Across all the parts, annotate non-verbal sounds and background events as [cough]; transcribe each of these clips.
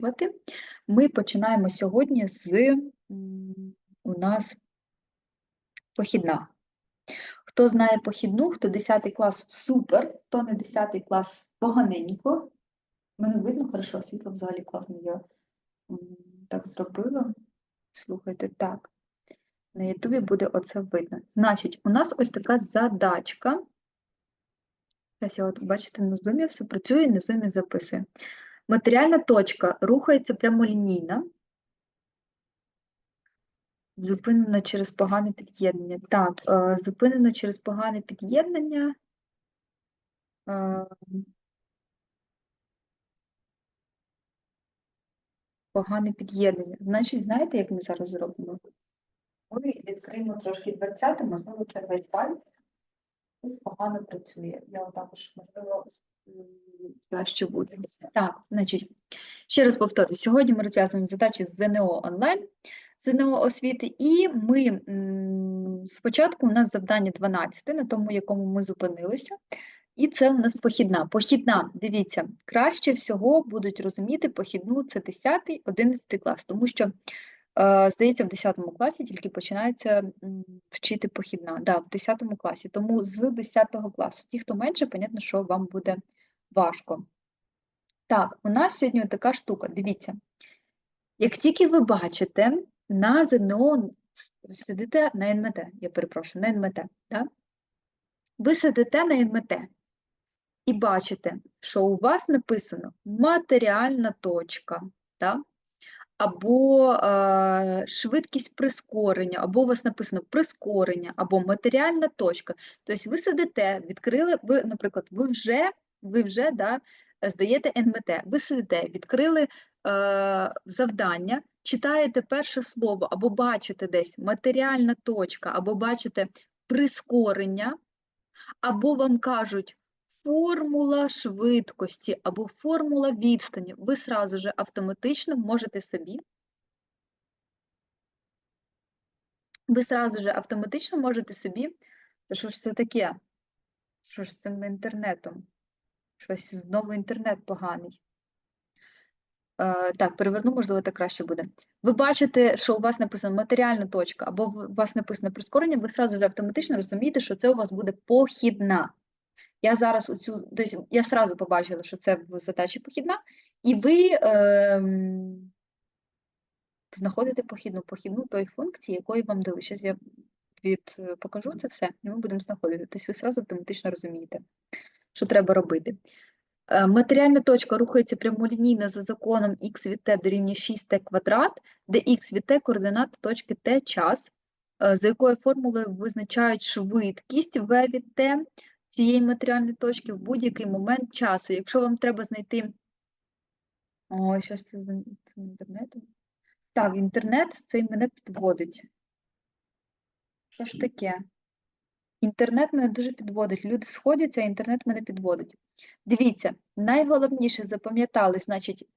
Вати. Ми починаємо сьогодні з у нас похідна. Хто знає похідну, хто 10 клас супер, хто не 10 клас поганенько. Мене видно хорошо, світло взагалі класно я так зробила. Слухайте, так. На Ютубі буде оце видно. Значить, у нас ось така задачка. Зараз я от, бачите, на зумі все працює, на зумі записує. Матеріальна точка рухається прямолінійно, зупинено через погане під'єднання. Так, е, зупинено через погане під'єднання. Е, Погане під'єднання. Значить, знаєте, як ми зараз зробимо? Ми відкриємо трошки дверцята, можливо, це Wi-Fi. Погано працює. Я також, можливо, краще буде. Так, значить, ще раз повторюю, сьогодні ми розв'язуємо задачі з ЗНО онлайн, ЗНО освіти, і ми спочатку у нас завдання 12, на тому, якому ми зупинилися. І це у нас похідна. Похідна, дивіться, краще всього будуть розуміти похідну це 10, 11 клас, тому що, е, здається, в 10 класі тільки починається вчити похідна. Да, в 10 класі. Тому з 10 класу. Ті, хто менше, понятно, що вам буде важко. Так, у нас сьогодні така штука. Дивіться. Як тільки ви бачите на ЗНО, сидите на НМТ, я перепрошую, на НМТ, да? ви сидите на НМТ і бачите, що у вас написано матеріальна точка, да? або е, швидкість прискорення, або у вас написано прискорення, або матеріальна точка. Тобто ви сидите, відкрили, ви, наприклад, ви вже ви вже да, здаєте НМТ, ви сидите, відкрили е, завдання, читаєте перше слово, або бачите десь матеріальна точка, або бачите прискорення, або вам кажуть формула швидкості, або формула відстані, ви сразу же автоматично можете собі. Ви сразу же автоматично можете собі, то що ж це таке? Що ж з цим інтернетом? Щось знову інтернет поганий. Е, так, переверну, можливо, так краще буде. Ви бачите, що у вас написано матеріальна точка, або у вас написано прискорення, ви одразу вже автоматично розумієте, що це у вас буде похідна. Я зараз оцю, тобто я одразу побачила, що це в задачі похідна, і ви е, знаходите похідну похідну тої функції, якої вам дали. Зараз я від, покажу це все, і ми будемо знаходити. Тобто ви одразу автоматично розумієте що треба робити. Е, матеріальна точка рухається прямолінійно за законом х від t дорівнює 6t квадрат, де х від t координат точки t час, е, за якою формулою визначають швидкість v від t цієї матеріальної точки в будь-який момент часу. Якщо вам треба знайти. Ой, що ж це за інтернетом? Так, інтернет цей мене підводить. Що ж таке? Інтернет мене дуже підводить. Люди сходяться, а інтернет мене підводить. Дивіться, найголовніше запам'ятали, значить,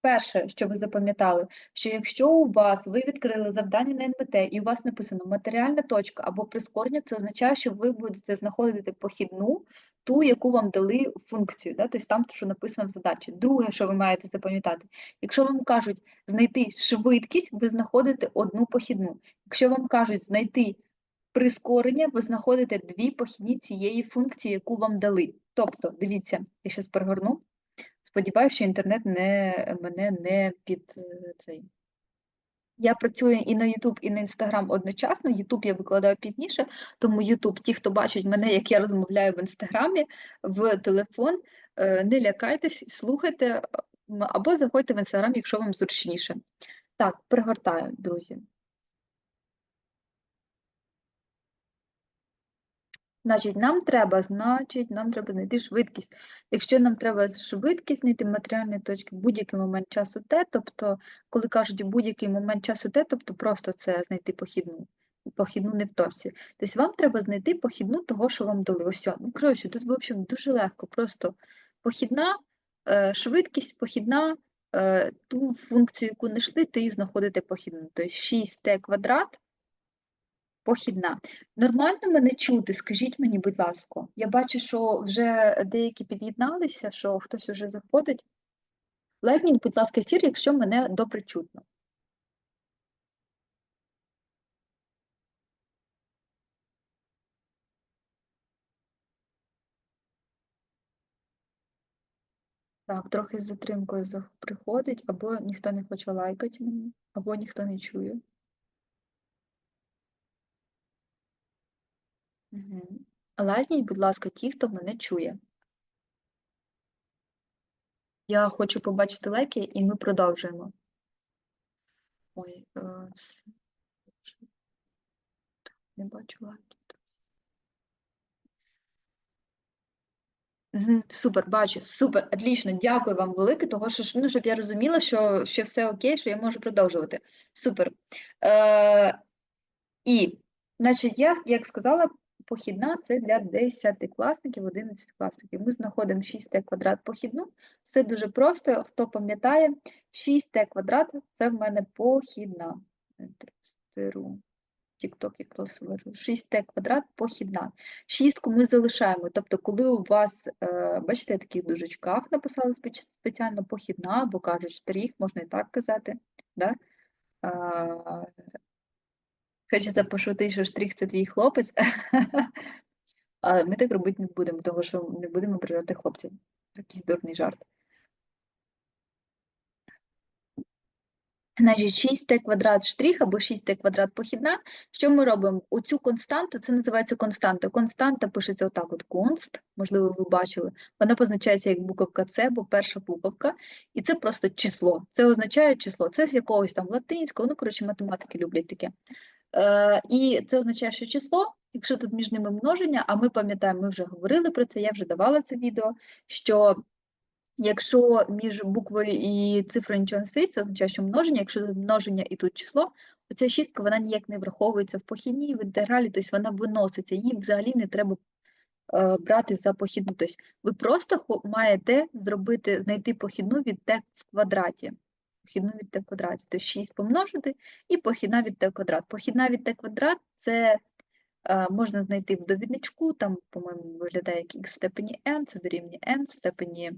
перше, що ви запам'ятали, що якщо у вас ви відкрили завдання на НМТ і у вас написано матеріальна точка або прискорення, це означає, що ви будете знаходити похідну, ту, яку вам дали функцію, да? тобто там, що написано в задачі. Друге, що ви маєте запам'ятати, якщо вам кажуть знайти швидкість, ви знаходите одну похідну. Якщо вам кажуть знайти прискорення ви знаходите дві похідні цієї функції, яку вам дали. Тобто, дивіться, я зараз перегорну. Сподіваюся, що інтернет не, мене не під е, цей. Я працюю і на YouTube, і на Instagram одночасно. YouTube я викладаю пізніше, тому YouTube, ті, хто бачить мене, як я розмовляю в інстаграмі, в телефон, е, не лякайтесь, слухайте або заходьте в інстаграм, якщо вам зручніше. Так, пригортаю, друзі. Значить, нам треба, значить, нам треба знайти швидкість. Якщо нам треба швидкість знайти матеріальні точки в будь-який момент часу Т, тобто, коли кажуть будь-який момент часу Т, тобто просто це знайти похідну, похідну не в точці. Тобто вам треба знайти похідну того, що вам дали. Ось, ну, коротше, тут, в общем, дуже легко. Просто похідна, е, швидкість, похідна, е, ту функцію, яку не йшли, ти знаходите похідну. Тобто 6Т квадрат Похідна. Нормально мене чути, скажіть мені, будь ласка. Я бачу, що вже деякі під'єдналися, що хтось уже заходить. Лайкніть, будь ласка, ефір, якщо мене добре чутно. Так, трохи з затримкою приходить, або ніхто не хоче лайкати мені, або ніхто не чує. Угу. Лайкніть, будь ласка, ті, хто мене чує. Я хочу побачити лайки, і ми продовжуємо. Ой, е, не бачу лайків. Мгм, Супер, бачу, супер, отлично, дякую вам велике, того що ну, щоб я розуміла, що, що все окей, що я можу продовжувати. Супер. Е, і, значить, я, як сказала, похідна це для 10-класників, 11-класників. Ми знаходимо 6t квадрат похідну. Все дуже просто. Хто пам'ятає, 6t квадрат це в мене похідна. TikTok якраз виру. 6t квадрат похідна. Шістку ми залишаємо. Тобто, коли у вас, е, бачите, я такі в дужечках написала спеч- спеціально похідна, або кажуть штрих, можна і так казати. Да? Хочеться пошутити, що штрих це твій хлопець. [laughs] Але ми так робити не будемо, тому що не будемо ображати хлопців. Такий дурний жарт. Значить, 6t квадрат штрих або 6t квадрат похідна. Що ми робимо? Оцю константу, це називається константа. Константа пишеться отак от конст, можливо, ви бачили. Вона позначається як буковка С, бо перша буковка, і це просто число. Це означає число. Це з якогось там латинського, ну, коротше, математики люблять таке. Е, і це означає, що число, якщо тут між ними множення, а ми пам'ятаємо, ми вже говорили про це, я вже давала це відео, що Якщо між буквою і цифрою нічого не стоїть, це означає, що множення, якщо тут множення і тут число, оця шістка вона ніяк не враховується в похідній, в інтегралі, тобто вона виноситься, її взагалі не треба е, брати за похідну. Тобто ви просто маєте зробити, знайти похідну від t в квадраті. Похідну від t в квадраті, тобто 6 помножити і похідна від t квадрат. Похідна від t квадрат це е, можна знайти в довідничку, там, по-моєму, виглядає як x в степені n, це дорівнює n в степені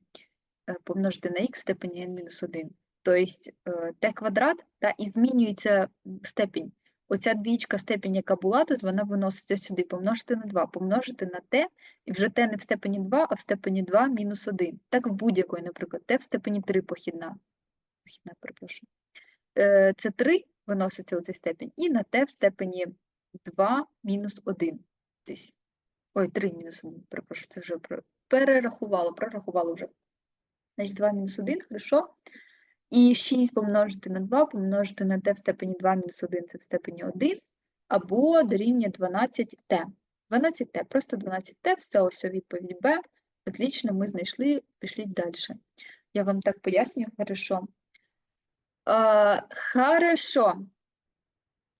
е, помножити на х в степені n-1. Тобто е, t квадрат та, і змінюється степінь. Оця двічка степінь, яка була тут, вона виноситься сюди, помножити на 2, помножити на t, і вже t не в степені 2, а в степені 2 мінус 1. Так в будь-якої, наприклад, t в степені 3 похідна. Похідна, перепрошую. Е, Це 3 виноситься у цей степінь, і на t в степені 2 мінус 1. Тобто, ой, 3 мінус 1, перепрошую, це вже перерахувало, прорахувало вже. Значить, 2 мінус 1, хорошо. І 6 помножити на 2, помножити на t в степені 2 мінус 1, це в степені 1, або дорівнює 12t. 12t, просто 12t, все ось відповідь Б. Отлично, ми знайшли, пішліть далі. Я вам так пояснюю, хорошо. Е, хорошо.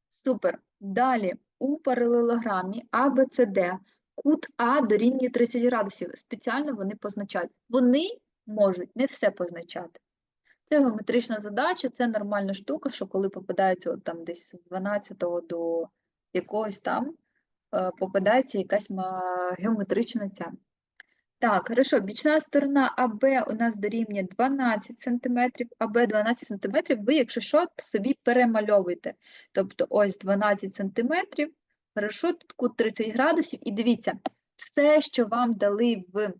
Супер. Далі у паралелограмі ABCD кут А дорівнює 30 градусів. Спеціально вони позначають. Вони можуть не все позначати. Це геометрична задача, це нормальна штука, що коли попадається от там десь з 12 до якогось там, е, попадається якась геометрична ця. Так, хорошо, бічна сторона АБ у нас дорівнює 12 см, АБ 12 см, ви, якщо що, собі перемальовуєте. Тобто ось 12 см, хорошо, тут кут 30 градусів, і дивіться, все, що вам дали в...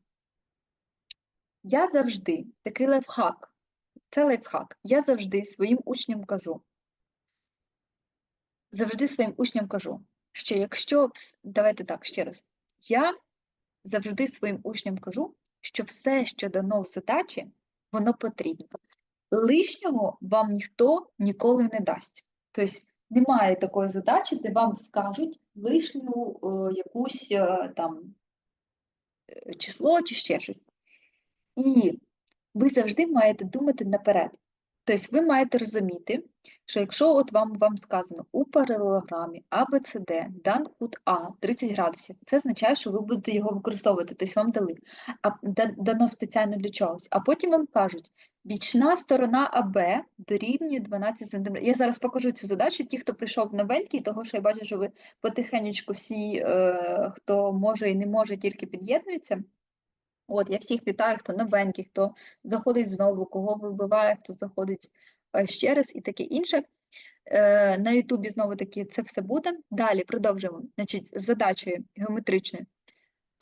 Я завжди, такий лайфхак, це лайфхак, я завжди своїм учням кажу, завжди своїм учням кажу, що якщо, давайте так, ще раз, я завжди своїм учням кажу, що все, що дано в задачі, воно потрібно. Лишнього вам ніхто ніколи не дасть. Тобто немає такої задачі, де вам скажуть лишню е, якусь е, там е, число чи ще щось. І ви завжди маєте думати наперед. Тобто ви маєте розуміти, що якщо от вам, вам сказано у паралелограмі ABCD дан кут А 30 градусів, це означає, що ви будете його використовувати, тобто вам дали, а дано спеціально для чогось. А потім вам кажуть, бічна сторона АБ дорівнює 12 см. Я зараз покажу цю задачу. Ті, хто прийшов новенький, того що я бачу, що ви потихенечку всі, е, хто може і не може, тільки під'єднуються. От, я всіх вітаю, хто новенький, хто заходить знову, кого вибиває, хто заходить е, ще раз і таке інше. Е, На Ютубі знову таки це все буде. Далі продовжуємо. Значить, з задачею геометричною.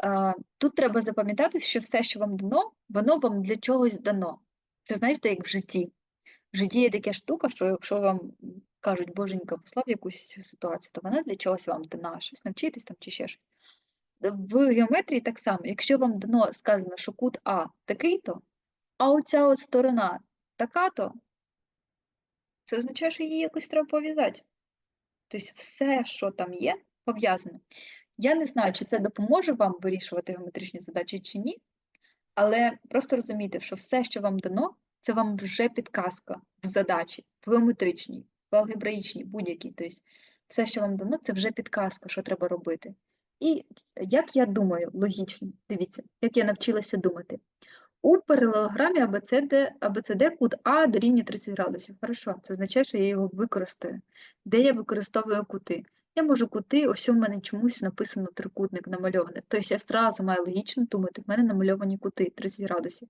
Е, Тут треба запам'ятати, що все, що вам дано, воно вам для чогось дано. Це знаєте, як в житті. В житті є така штука, що якщо вам кажуть, боженька, послав якусь ситуацію, то вона для чогось вам дана, щось навчитись там чи ще щось. В геометрії так само, якщо вам дано сказано, що кут А такий-то, а оця от сторона така-то, це означає, що її якось треба пов'язати. Тобто все, що там є, пов'язано. Я не знаю, чи це допоможе вам вирішувати геометричні задачі чи ні, але просто розумійте, що все, що вам дано, це вам вже підказка в задачі, в геометричній, в алгебраїчній, будь-якій. Тобто все, що вам дано, це вже підказка, що треба робити. І як я думаю, логічно, дивіться, як я навчилася думати. У паралелограмі ABCD, ABCD кут А дорівнює 30 градусів. Хорошо, це означає, що я його використаю. Де я використовую кути? Я можу кути, ось у мене чомусь написано трикутник намальований. Тобто я одразу маю логічно думати, в мене намальовані кути 30 градусів.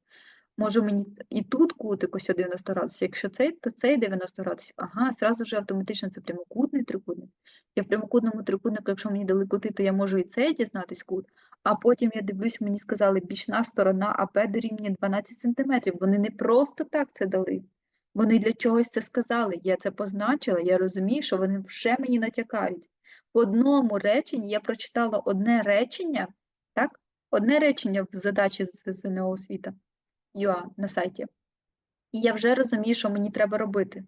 Може мені і тут кутик ось 90 градусів, якщо цей, то цей 90 градусів. Ага, зразу ж автоматично це прямокутний трикутник. Я в прямокутному трикутнику, якщо мені дали кути, то я можу і цей дізнатись кут. А потім я дивлюсь, мені сказали, бічна сторона АП дорівнює 12 см. Вони не просто так це дали. Вони для чогось це сказали. Я це позначила, я розумію, що вони вже мені натякають. В одному реченні я прочитала одне речення, так? Одне речення в задачі з ЗНО освіта. UA на сайті. І я вже розумію, що мені треба робити.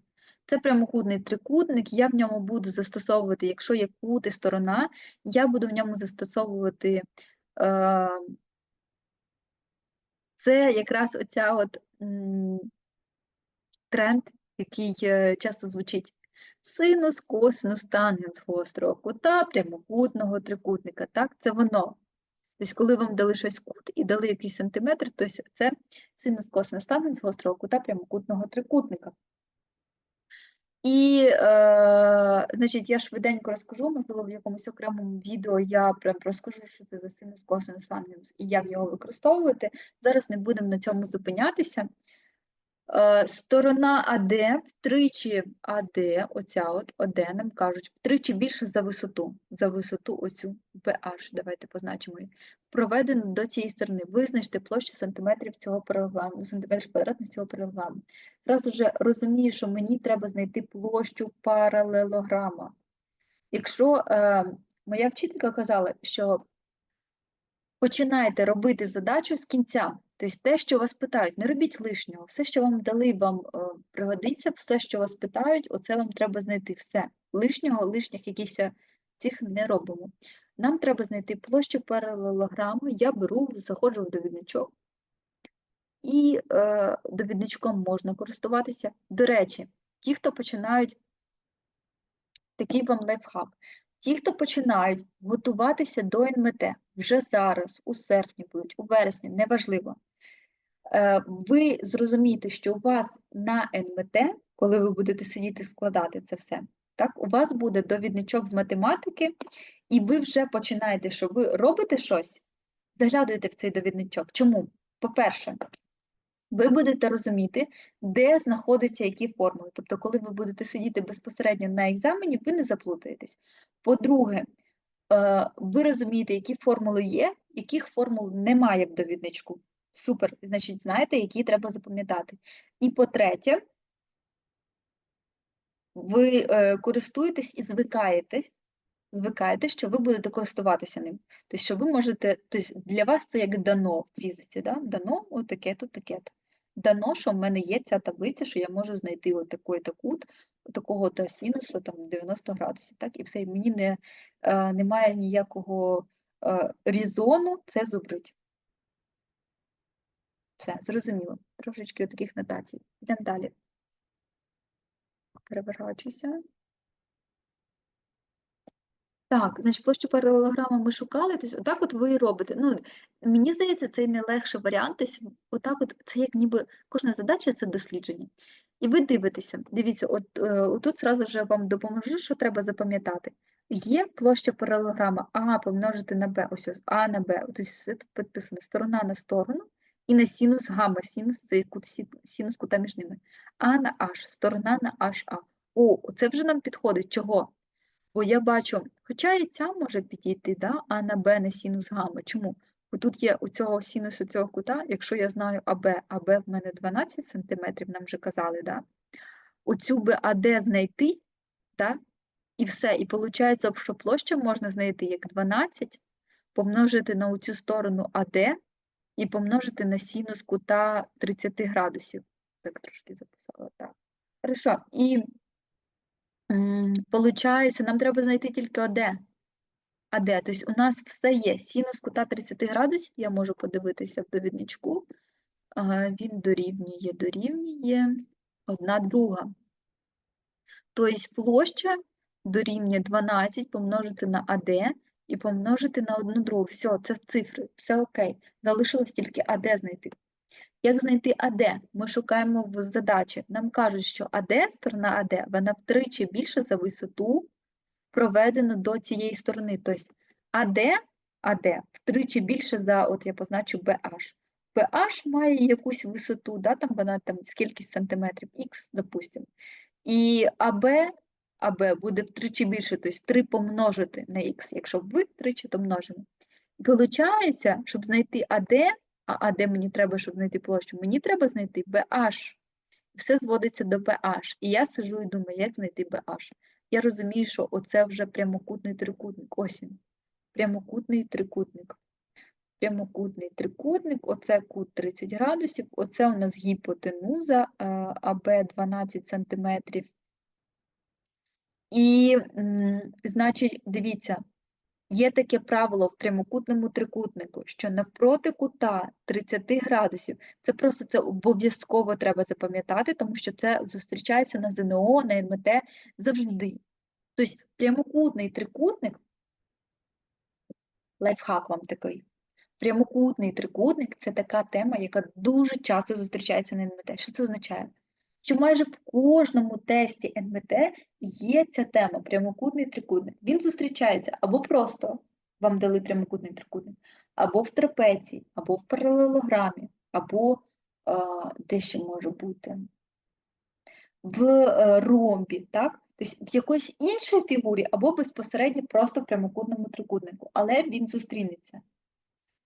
Це прямокутний трикутник, я в ньому буду застосовувати, якщо є кут і сторона, я буду в ньому застосовувати е, це якраз оця от тренд, який е, часто звучить. Синус, косинус, тангенс гострого кута, прямокутного трикутника. Так, це воно. Тобто, коли вам дали щось кут і дали якийсь сантиметр, то це синус косинус тангенс гострого кута прямокутного трикутника. І, е, значить, я швиденько розкажу, можливо, в якомусь окремому відео я прям розкажу, що це за синус косинус ангелус і як його використовувати. Зараз не будемо на цьому зупинятися. Е, Сторона АД втричі АД, оця от ОД, нам кажуть, втричі більше за висоту, за висоту оцю BH, давайте позначимо її. Проведено до цієї сторони. Визначте площу сантиметрів цього паралелограму, сантиметрів квадратних цього паралелограму. Зразу вже розумію, що мені треба знайти площу паралелограма. Якщо е, моя вчителька казала, що починайте робити задачу з кінця. Тобто те, що вас питають, не робіть лишнього. Все, що вам дали, вам е, пригодиться, все, що вас питають, оце вам треба знайти. Все. Лишнього, лишніх якихось цих не робимо. Нам треба знайти площу паралелограму. Я беру, заходжу в довідничок. І е, довідничком можна користуватися. До речі, ті, хто починають, такий вам лайфхак. Ті, хто починають готуватися до НМТ вже зараз, у серпні будуть, у вересні, неважливо. Е, ви зрозумієте, що у вас на НМТ, коли ви будете сидіти складати це все, так, у вас буде довідничок з математики, і ви вже починаєте, що ви робите щось, заглядуєте в цей довідничок. Чому? По-перше, ви будете розуміти, де знаходяться які формули. Тобто, коли ви будете сидіти безпосередньо на екзамені, ви не заплутаєтесь. По-друге, е, ви розумієте, які формули є, яких формул немає в довідничку. Супер, значить, знаєте, які треба запам'ятати. І по-третє, ви е, користуєтесь і звикаєтесь, звикаєте, що ви будете користуватися ним. Тобто, що ви можете, тобто для вас це як дано в фізиці, да? дано отаке-то, таке-то. Дано, що в мене є ця таблиця, що я можу знайти от такий-то кут, такого то синусу там 90 градусів. Так? І все, мені не, е, немає ніякого е, різону це зубрить. Все, зрозуміло. Трошечки таких нотацій. Йдемо далі. Переворачуся. Так, значить, площу паралелограма ми шукали, тобто отак от ви і робите. Ну, мені здається, це найлегший варіант. Тобто, отак от, це як ніби кожна задача це дослідження. І ви дивитеся, дивіться, от е, тут зразу вже вам допоможу, що треба запам'ятати. Є площа паралелограма А помножити на Б, ось А на Б. Тобто все тут підписано сторона на сторону і на синус гамма, синус це кут, синус кута між ними. А на H, сторона на HA. О, це вже нам підходить. Чого? Бо я бачу, хоча і ця може підійти, да? А на Б на синус гамма. Чому? Бо тут є у цього синусу цього кута, якщо я знаю АБ, АБ в мене 12 см, нам вже казали, да? оцю би АД знайти, да? і все. І виходить, що площа можна знайти як 12, помножити на цю сторону АД і помножити на синус кута 30 градусів. Так трошки записала, так. Хорошо. І виходить, нам треба знайти тільки АД. АД, тобто у нас все є. Синус кута 30 градусів, я можу подивитися в довідничку. Він дорівнює, дорівнює одна друга. Тобто площа дорівнює 12 помножити на АД і помножити на одну другу. Все, це цифри, все окей. Залишилось тільки АД знайти. Як знайти АД? Ми шукаємо в задачі. Нам кажуть, що АД, сторона АД, вона втричі більше за висоту, проведену до цієї сторони. Тобто АД, АД втричі більше за, от я позначу BH. BH має якусь висоту, да, там вона там скільки сантиметрів, Х, допустимо. І АБ, АБ буде втричі більше, тобто 3 помножити на Х. Якщо ви втричі, то множимо. Получається, щоб знайти АД, а АД мені треба, щоб знайти площу, мені треба знайти BH. Все зводиться до BH. І я сижу і думаю, як знайти BH. Я розумію, що оце вже прямокутний трикутник. Ось він. Прямокутний трикутник. Прямокутний трикутник, оце кут 30 градусів, оце у нас гіпотенуза АБ 12 см. І, значить, дивіться, є таке правило в прямокутному трикутнику, що навпроти кута 30 градусів, це просто це обов'язково треба запам'ятати, тому що це зустрічається на ЗНО, на НМТ завжди. Тобто прямокутний трикутник, лайфхак вам такий. Прямокутний трикутник це така тема, яка дуже часто зустрічається на НМТ. Що це означає? Що майже в кожному тесті НМТ є ця тема прямокутний трикутник. Він зустрічається або просто вам дали прямокутний трикутник, або в трапеції, або в паралелограмі, або а, де ще може бути в е, ромбі, так? Тобто в якоїсь іншій фігурі, або безпосередньо просто в прямокутному трикутнику, але він зустрінеться.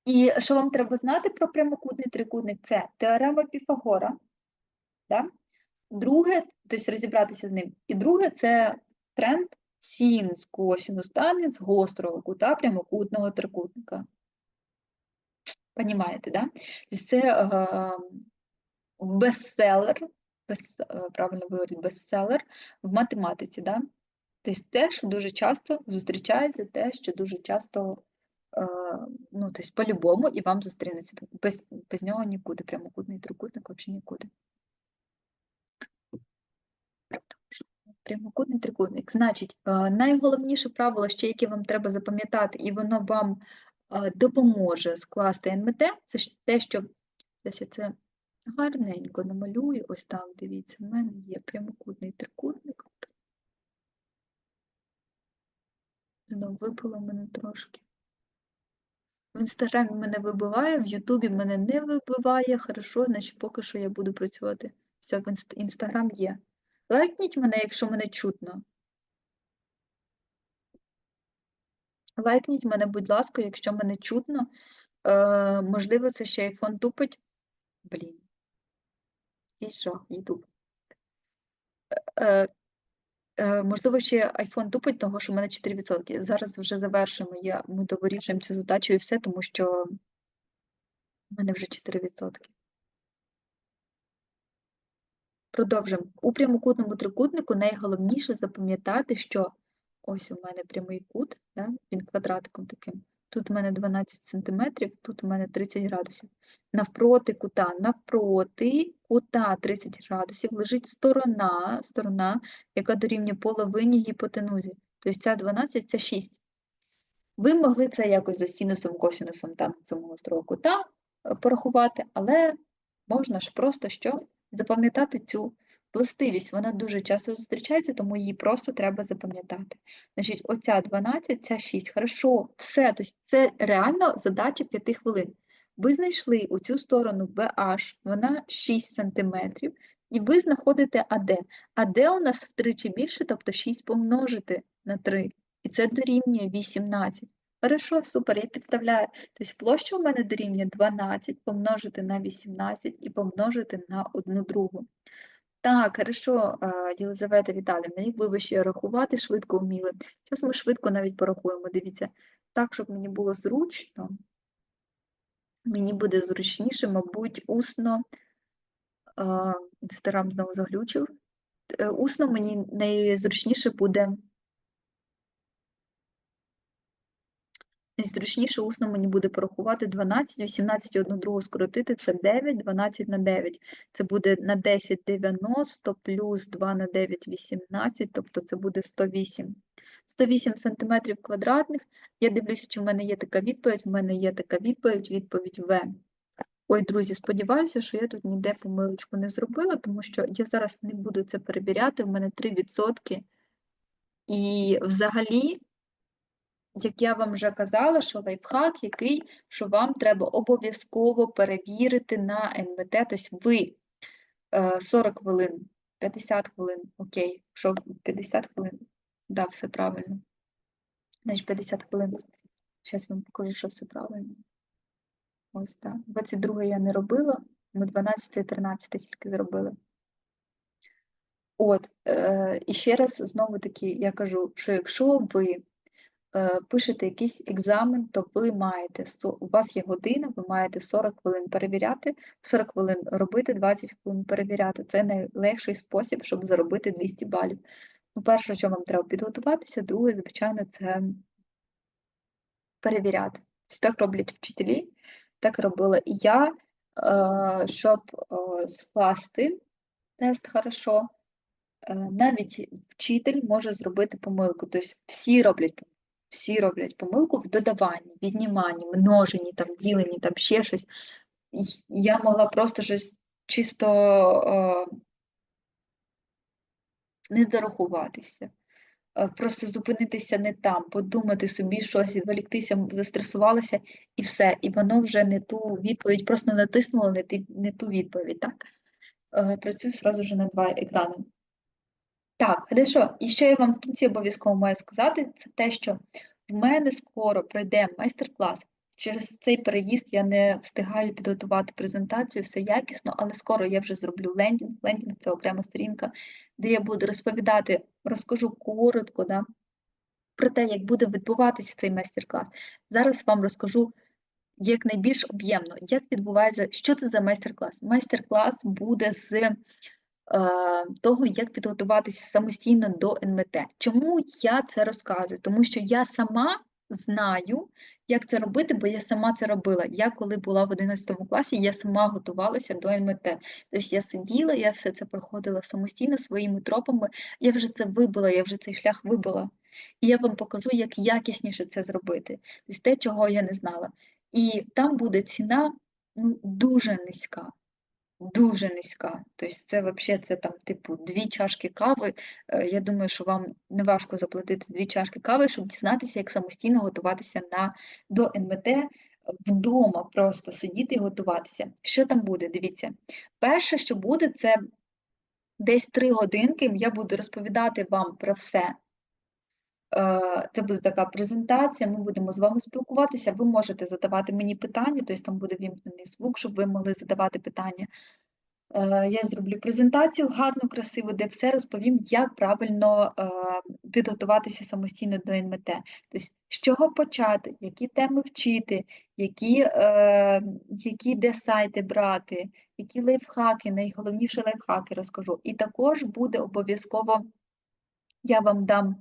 І що вам треба знати про прямокутний трикутник? Це теорема Піфагора. Да? Друге, тобто розібратися з ним. І друге це тренд синус, косинус, тангенс гострого кута прямокутного трикутника. Понімаєте, да? Тобто це е, бестселер, без, е, правильно говорить, бестселер в математиці. Да? Тобто те, що дуже часто зустрічається, те, що дуже часто Е, ну, тобто по-любому, і вам зустрінеться. Без, без нього нікуди. Прямокутний трикутник взагалі нікуди. Прямокутний трикутник. Значить, е, найголовніше правило, ще яке вам треба запам'ятати, і воно вам е, допоможе скласти НМТ, це те, що Ось я це гарненько намалюю. Ось так, дивіться, в мене є прямокутний трикутник. Воно випало мене трошки. В інстаграмі мене вибиває, в Ютубі мене не вибиває. Хорошо, значить поки що я буду працювати. Все, в інстаграм є. Лайкніть мене, якщо мене чутно. Лайкніть мене, будь ласка, якщо мене чутно. Е, можливо, це ще айфон тупить. Блін. І що, Ютуб. Е, е, можливо, ще айфон тупить, того що в мене 4%. Зараз вже завершуємо. Я, ми довирішуємо цю задачу і все, тому що в мене вже 4%. Продовжимо. У прямокутному трикутнику найголовніше запам'ятати, що ось у мене прямий кут, да, він квадратиком таким. Тут у мене 12 см, тут у мене 30 градусів. Навпроти кута, навпроти кута 30 градусів лежить сторона, сторона, яка дорівнює половині гіпотенузі. Тобто ця 12 це 6. Ви могли це якось за синусом, косинусом тангенсом гострого кута е, порахувати, але можна ж просто що запам'ятати цю властивість, вона дуже часто зустрічається, тому її просто треба запам'ятати. Значить, оця 12, ця 6. Хорошо, все. Тобто це реально задача 5 хвилин. Ви знайшли у цю сторону BH, вона 6 см, і ви знаходите AD. АД у нас втричі більше, тобто 6 помножити на 3. І це дорівнює 18. Хорошо, супер, я підставляю. Тобто площа у мене дорівнює 12 помножити на 18 і помножити на 1 другу. Так, хорошо, е, Єлизавета Віталіївна, якби ви ще рахувати швидко вміли. Зараз ми швидко навіть порахуємо, дивіться. Так, щоб мені було зручно. Мені буде зручніше, мабуть, усно. Е, Інстаграм знову заглючив. Е, Усно мені найзручніше буде. Найзручніше усно мені буде порахувати 12, 18 і 1 другу скоротити, це 9, 12 на 9. Це буде на 10 90 плюс 2 на 9 18, тобто це буде 108. 108 сантиметрів квадратних. Я дивлюся, чи в мене є така відповідь. В мене є така відповідь, відповідь В. Ой, друзі, сподіваюся, що я тут ніде помилочку не зробила, тому що я зараз не буду це перевіряти, в мене 3%. І взагалі, як я вам вже казала, що лайфхак який, що вам треба обов'язково перевірити на НМТ, тобто ви е, 40 хвилин, 50 хвилин, окей, що 50 хвилин, да, все правильно. Значить, 50 хвилин. Зараз вам покажу, що все правильно. Ось так. 22 я не робила, ми 12 і 13 тільки зробили. От, е, і ще раз знову таки я кажу, що якщо ви е, пишете якийсь екзамен, то ви маєте, у вас є година, ви маєте 40 хвилин перевіряти, 40 хвилин робити, 20 хвилин перевіряти. Це найлегший спосіб, щоб заробити 200 балів. Ну, перше, що вам треба підготуватися, друге, звичайно, це перевіряти. Так роблять вчителі, так робила і я, е, щоб е, скласти тест хорошо. е, Навіть вчитель може зробити помилку. Тобто всі роблять, пом- всі роблять помилку в додаванні, відніманні, множенні, там, діленні, там ще щось. Я могла просто щось чисто е, не дорахуватися. Е, Просто зупинитися не там, подумати собі щось, відволіктися, застресувалася і все. І воно вже не ту відповідь, просто натиснуло не, не ту відповідь, так? Е, Працюю сразу же на два екрани. Так, хорошо. І що я вам в кінці обов'язково маю сказати, це те, що в мене скоро пройде майстер-клас. Через цей переїзд я не встигаю підготувати презентацію, все якісно, але скоро я вже зроблю лендінг. Лендінг це окрема сторінка, де я буду розповідати, розкажу коротко, да, про те, як буде відбуватися цей майстер-клас. Зараз вам розкажу якнайбільш об'ємно, як відбувається, що це за майстер-клас. Майстер-клас буде з того, як підготуватися самостійно до НМТ. Чому я це розказую? Тому що я сама знаю, як це робити, бо я сама це робила. Я коли була в 11 класі, я сама готувалася до НМТ. Тобто я сиділа, я все це проходила самостійно своїми тропами. Я вже це вибила, я вже цей шлях вибила. І я вам покажу, як якісніше це зробити. Тобто те, чого я не знала. І там буде ціна ну, дуже низька. Дуже низька. Тобто це взагалі це там, типу, дві чашки кави. Е, Я думаю, що вам не важко заплатити дві чашки кави, щоб дізнатися, як самостійно готуватися на, до НМТ вдома, просто сидіти і готуватися. Що там буде? Дивіться. Перше, що буде, це десь три годинки. Я буду розповідати вам про все. Е, Це буде така презентація, ми будемо з вами спілкуватися. Ви можете задавати мені питання, тобто там буде вімкнений звук, щоб ви могли задавати питання. Е, Я зроблю презентацію гарну, красиву, де все розповім, як правильно е, підготуватися самостійно до НМТ. Тобто, з чого почати, які теми вчити, які, які де сайти брати, які лайфхаки, найголовніші лайфхаки розкажу. І також буде обов'язково, я вам дам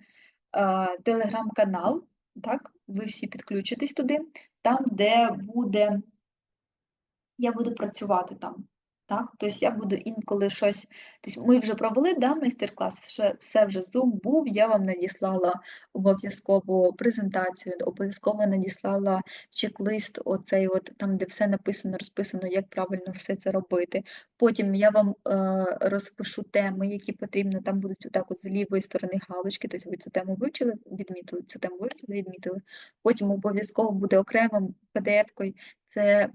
телеграм-канал, так, ви всі підключитесь туди, там, де буде, я буду працювати там. Так, тобто я буду інколи щось. Тобто ми вже провели да, майстер-клас, все, все вже Zoom був. Я вам надіслала обов'язково презентацію, обов'язково надіслала чек-лист, оцей от там, де все написано, розписано, як правильно все це робити. Потім я вам е, розпишу теми, які потрібно. Там будуть отак от з лівої сторони галочки. Тобто ви цю тему вивчили, відмітили, цю тему вивчили, відмітили. Потім обов'язково буде окремим PDF-кою це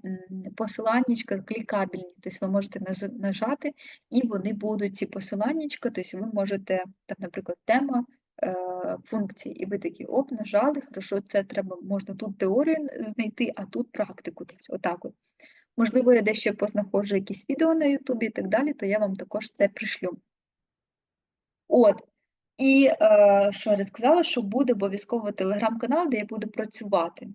посиланнячка клікабельні, тобто ви можете нажати, і вони будуть ці посиланнячка, тобто ви можете, там, наприклад, тема е, функції, і ви такі оп, нажали, хорошо, це треба, можна тут теорію знайти, а тут практику. Тобто, отак от. Можливо, я дещо познаходжу якісь відео на Ютубі і так далі, то я вам також це пришлю. От. І е, що я розказала, що буде обов'язково телеграм-канал, де я буду працювати,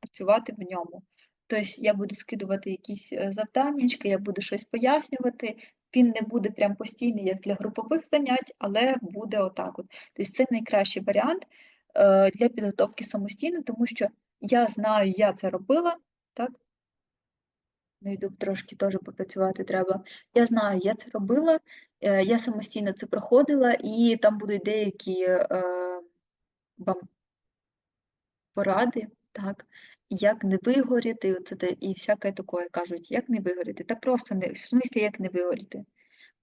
працювати в ньому. Тобто я буду скидувати якісь е, завданнячки, я буду щось пояснювати. Він не буде прям постійний, як для групових занять, але буде отак. От. Тобто це найкращий варіант е, для підготовки самостійно, тому що я знаю, я це робила, так? Ну, йду трошки теж попрацювати треба. Я знаю, я це робила, е, я самостійно це проходила, і там будуть деякі е, вам поради, так, як не вигоріти, і всяке таке кажуть, як не вигоріти. Та просто не, в смислі, як не вигоріти.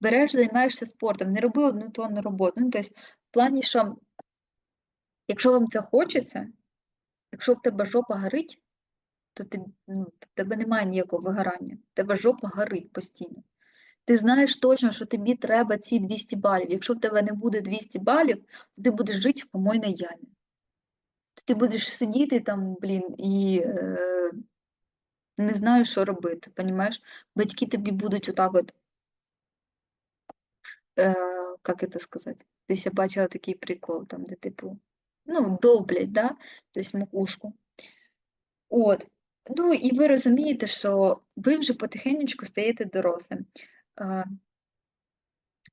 Береш, займаєшся спортом, не роби одну тонну роботи. Ну, тобто, в плані, що якщо вам це хочеться, якщо в тебе жопа горить, то ти, ну, в тебе немає ніякого вигорання. В тебе жопа горить постійно. Ти знаєш точно, що тобі треба ці 200 балів. Якщо в тебе не буде 200 балів, ти будеш жити в помойній ямі. То ти будеш сидіти там, блін, і е, не знаєш, що робити, понімаєш? Батьки тобі будуть отак от, е, як це сказати? Десь я бачила такий прикол, там, де типу, ну, доблять, да? Тобто макушку. От. Ну, і ви розумієте, що ви вже потихенечку стаєте дорослим.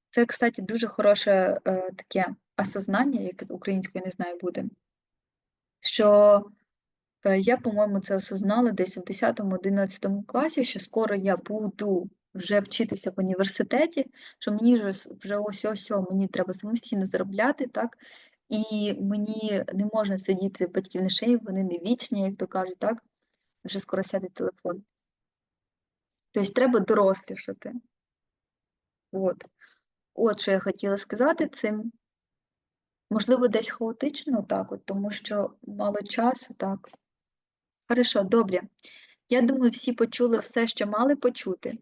Це, кстати, дуже хороше е, таке осознання, як українською не знаю буде, що е, я, по-моєму, це осознала десь в 10-11 класі, що скоро я буду вже вчитися в університеті, що мені вже, вже ось ось мені треба самостійно заробляти, так? І мені не можна сидіти батьків на шиї, вони не вічні, як то кажуть, так? Вже скоро сяде телефон. Тобто треба дорослішати. От. От що я хотіла сказати цим. Можливо, десь хаотично, так, от, тому що мало часу, так. Хорошо, добре. Я думаю, всі почули все, що мали почути.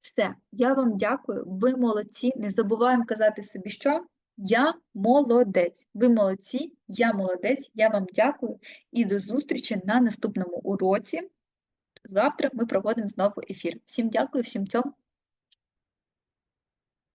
Все, я вам дякую, ви молодці. Не забуваємо казати собі, що я молодець. Ви молодці, я молодець, я вам дякую і до зустрічі на наступному уроці. Завтра ми проводимо знову ефір. Всім дякую, всім цьому.